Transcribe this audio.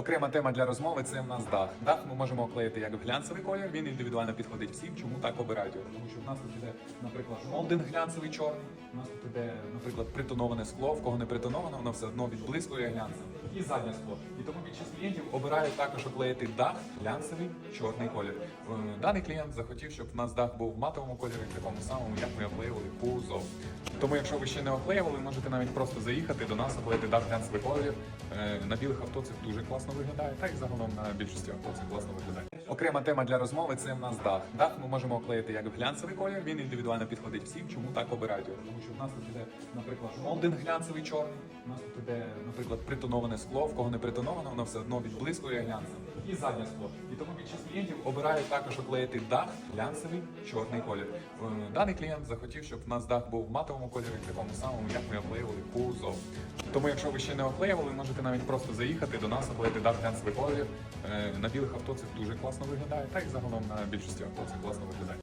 Окрема тема для розмови це в нас дах. Дах ми можемо оклеїти як глянцевий колір. Він індивідуально підходить всім. Чому так обирають його? Тому що в нас тут іде, наприклад, молдинг глянцевий чорний. У нас тут іде, наприклад, притоноване скло. В кого не притоновано, воно все одно відблискує глянцем. І заднє скло. І тому більшість клієнтів обирають також оклеїти дах глянцевий чорний колір. Е, Даний клієнт захотів, щоб в нас дах був в матовому кольорі, такому самому, як ми оклеювали кузов. Тому, якщо ви ще не оклеювали, можете навіть просто заїхати до нас, оклеїти дах глянцевий колір. Е, На білих авто це дуже класно виглядає, та й загалом на більшості авто це класно виглядає. Окрема тема для розмови це в нас дах. Дах ми можемо оклеїти як глянцевий колір. Він індивідуально підходить всім. Чому так обирають його? Тому що в нас тут іде, наприклад, молдинг глянцевий чорний. У нас тут іде, наприклад, притоноване скло. В кого не притоновано, воно все одно відблискує глянцем. І заднє скло. І тому більшість клієнтів обирають також оклеїти дах глянцевий чорний колір. Е, Даний клієнт захотів, щоб в нас дах був в матовому кольорі, такому самому, як ми оклеювали кузов. Тому, якщо ви ще не оклеювали, можете навіть просто заїхати до нас, оклеїти дах глянцевий колір. Е, На білих авто це дуже класно виглядає, та й загалом на більшості авто це класно виглядає.